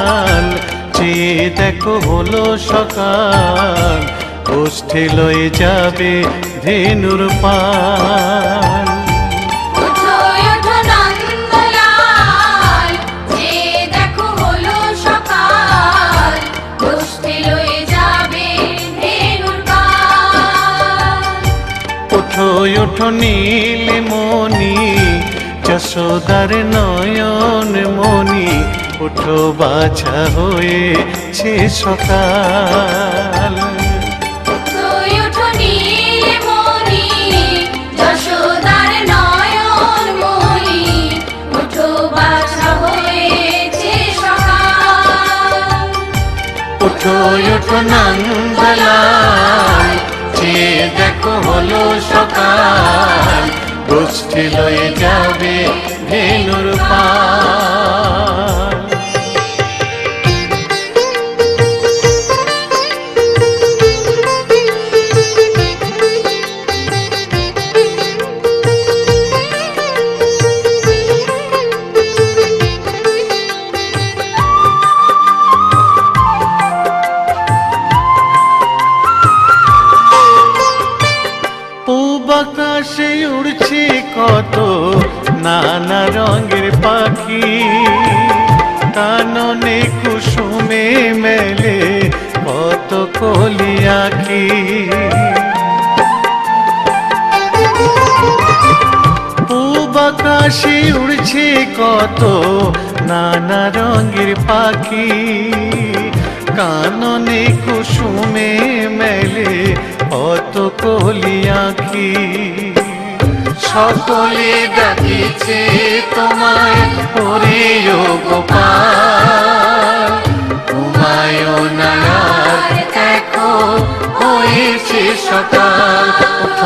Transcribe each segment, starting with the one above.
নন্দলাল চেয়ে দেখো হলো সকাল গোষ্ঠী লয়ে যাবে ধেনুর পাল। ওঠো ওঠো ওঠো নীলমণি যশোদার নয়ন মণি ওঠো বাছা হয়েছে সকাল। ওঠো নন্দলাল যে দেখো হলো সকাল গোষ্ঠী লয়ে যাবে ধেনুর পাল। পূব আকাশে উড়ছে কত নানা রঙের পাখি। কাননে কুসুমে মেলে কত কলি আঁখি। সকলে ডাকিছে তোমায় ও গোপাল ঘুমায়ও না আর দেখো হয়েছে সকাল।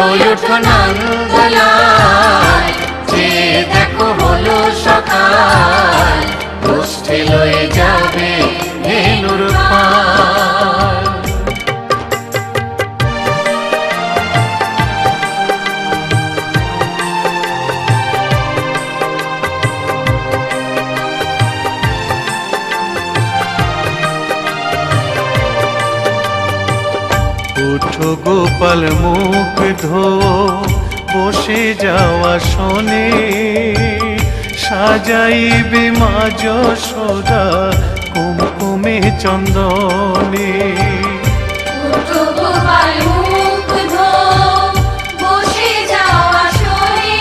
ওঠো নন্দলাল যে দেখো হলো সকাল গোষ্ঠী লয়ে যাবে উঠো গোপাল মুখ ধো। বসে যাওয়া শোনে। সাজাইবে মা যশোদা কুমকুমে চন্দনে। ওঠো গোপাল মুখ ধো বসে যাওয়া শোনে।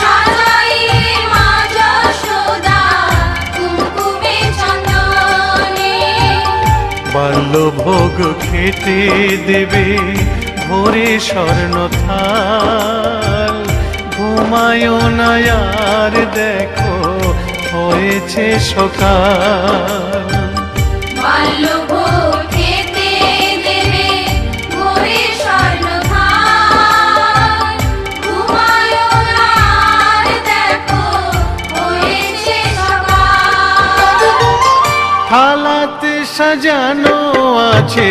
সাজাইলে মা যশোদা কুমকুমে চন্দনে। বাল্যভোগ খেতে দেবে ভোরে স্বর্ণ থাল ঘুমায় না আর দেখো হয়েছে সকাল। বাল্যভোগ খেতে দেবে ভোরে স্বর্ণ থাল ঘুমায়ো না আর দেখো হয়েছে সকাল। থালাতে সাজানো আছে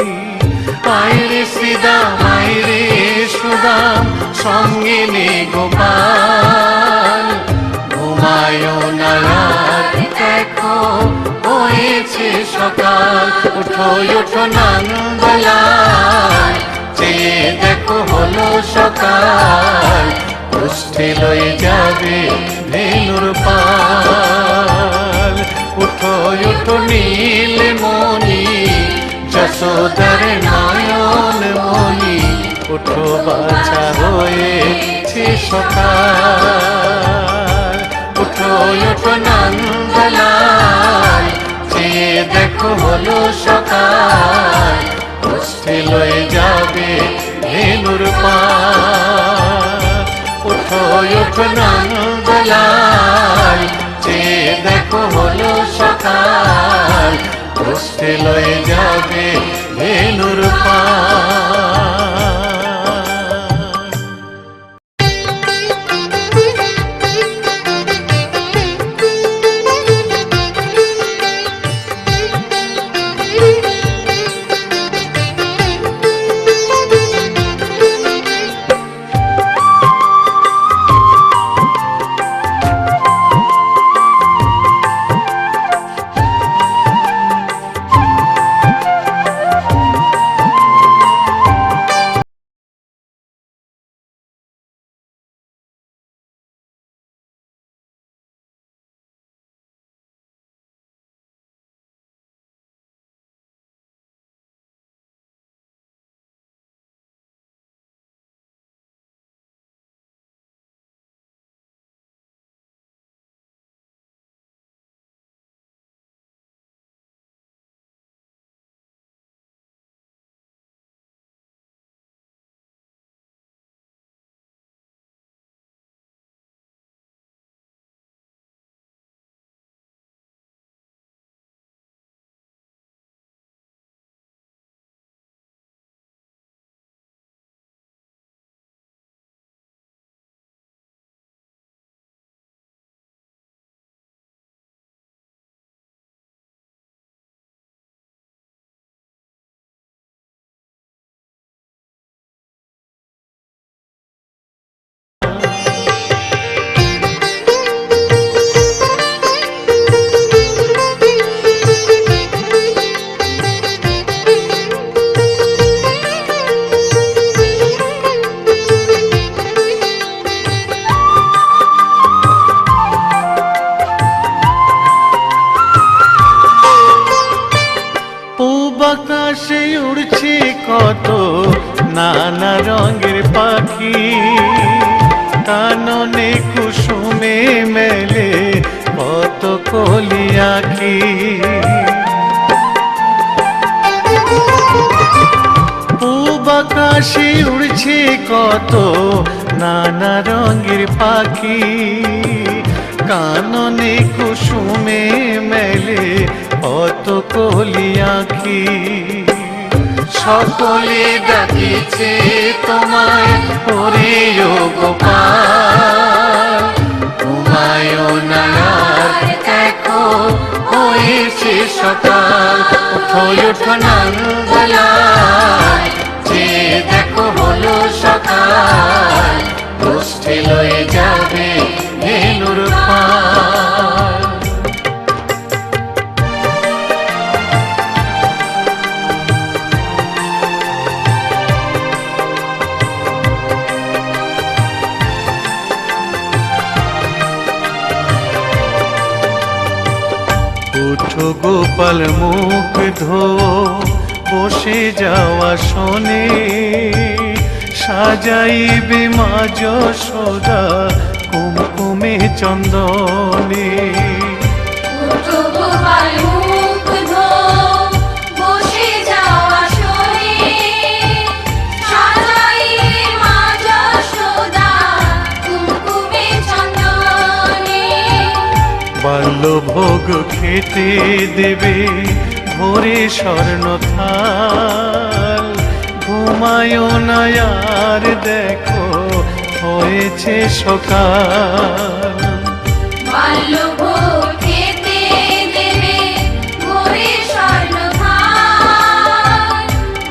আইরে শ্রীদাম আইরে সুদাম সঙ্গে নে গোপাল। ঘুমায় না দেখো, হয়েছে সকাল। উঠো উঠো নন্দলাল যে দেখো হলো সকাল। গোষ্ঠী লয়ে যাবে ধেনুর পাল। উঠো উঠো, নীল মণি যশোদার নয়ন মণি উঠো বাছা হয়েছে সকাল। উঠো উঠো নন্দলাল যে দেখো হলো সকাল। গোষ্ঠী লয়ে যাবে ধেনুর পাল। উঠো উঠো নন্দলাল যে দেখো হলো সকাল। কষ্টে লয়ে যাবে ধেনুর আকাশে উড়ছে কত, নানা রঙের পাখি। কাননে কুসুমে মেলে অত কলি আঁখি। সকলে ডাকিছে তোমায় ও গোপাল। ঘুমায় না দেখো সকাল। যে দেখো হলো সকাল গোষ্ঠী লয়ে যাবে ধেনুর উঠো গোপাল মুখ ধো বসে যাওয়া শোনে সাজাইবে মা যশোদা কুমকুমে চন্দনে উঠো গোপাল মুখ ধো, বসে যাওয়া শোনে। সাজাইলে মা যশোদা কুমকুমে চন্দনে। বাল্যভোগ খেতে দেবে ভোরে স্বর্ণ থাল ঘুমায় না আর দেখো হয়েছে সকাল বাল্যভোগ খেতে দেবে ভোরে স্বর্ণভার।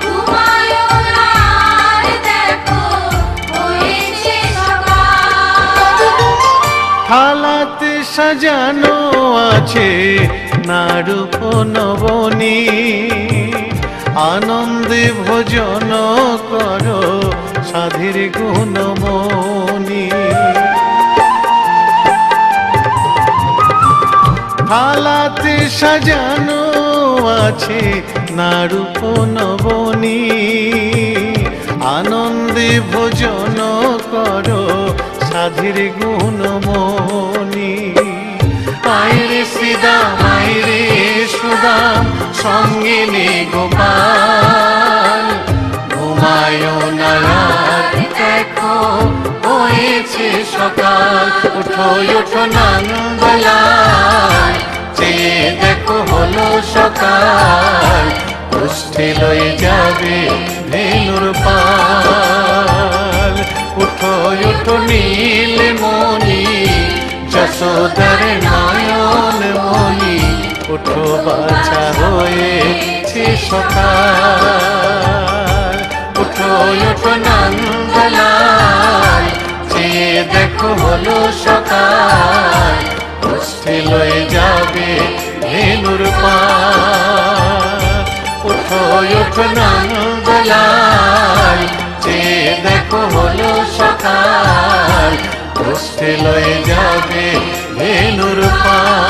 ঘুমায়ো না আর দেখো হয়েছে সকাল। থালাতে সাজানো আছে নারূপ নবনী আনন্দে ভোজন করো সাধীর গুণমণি। থালাতে সাজানো আছে নারূপ নবনী আনন্দে ভোজন করো সাধীর গুণমণি। আইরে শ্রীদাম আইরে সুদাম সঙ্গে নে গোপাল। ঘুমায় না আর দেখো, হয়েছে সকাল। উঠো উঠো নাঙ্গলায় যে দেখো হলো সকাল। পুষ্টি লয়ে যাবে ধেনুর পাল। উঠো উঠো নীল মনি যশোদার মনি উঠো বাছা হয়েছে সকাল। উঠো উঠো নন্দলাল, চেয়ে দেখো হলো সকাল। পুষ্টি লয়ে যাবে ধেনুর পাল। উঠো উঠো নন্দলাল, চেয়ে দেখো হলো সকাল। পুষ্টি লয়ে যাবে ধেনুর পাল।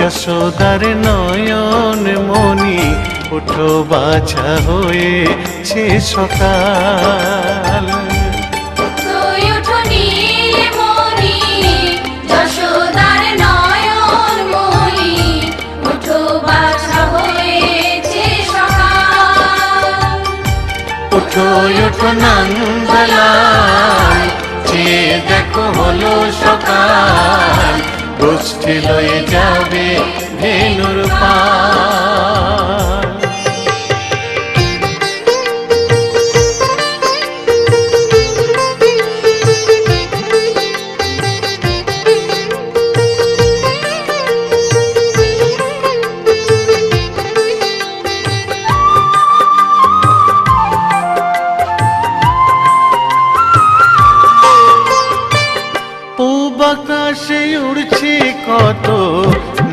যশোদার নয়ন মনি উঠো বাছা হয়েছে সকাল। উঠো নন্দলাল চেয়ে দেখো হলো সকাল। গোষ্ঠী লয়ে যাবে ধেনুর পাল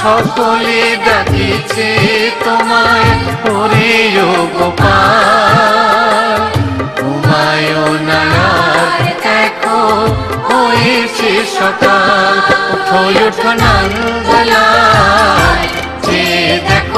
সকলে ডাকিছে তোমায় ও গোপাল। আর দেখো হয়েছে সকাল। উঠো উঠো নাঙ্গলা যে দেখো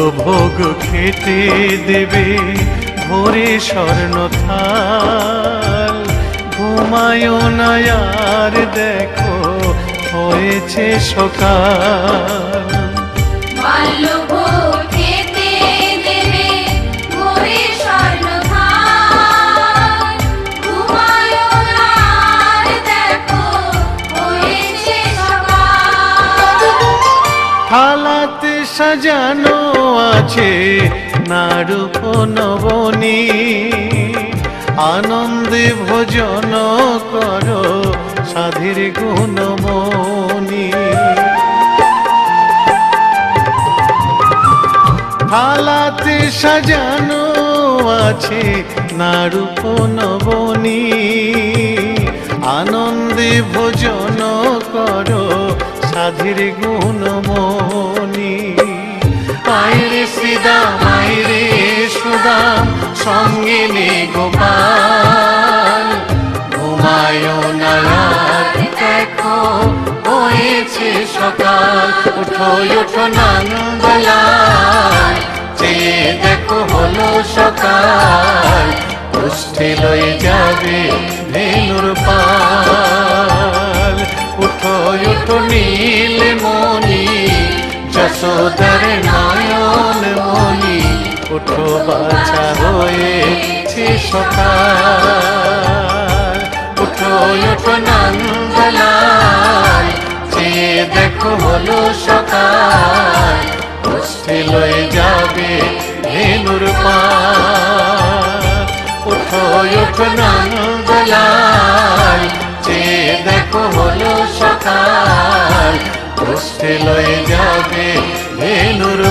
কুমকুমে খেতে দেবে ভোরে স্বর্ণ থাল। ঘুমায় না আর দেখো হয়েছে সকাল। সাজানো আছে নারূপ নবনী আনন্দে ভোজন করো সাধীর গুণমণি। থালাতে সাজানো আছে নারূপ নবনী আনন্দে ভোজন করো সাধীর গুণমণি। আইরে শ্রীদাম আইরে সুদাম সঙ্গে নে গোপাল। ঘুমায় না রাত, দেখো, হয়েছে সকাল। উঠো উঠো নন্দলাল চেয়ে দেখো, হলো সকাল। পুষ্টি লয়ে যাবে ধেনুর পাল। উঠো উঠো, নীল মনি যশোদার মনি উঠো বাছা হয়েছে সকাল। উঠো উঠো নন্দলাল, চেয়ে দেখো হলো সকাল। পুষ্টি লয়ে যাবে ধেনুর পাল উঠো উঠো নন্দলাল, চেয়ে দেখো হলো সকাল। পুষ্টি লয়ে যাবে ধেনুর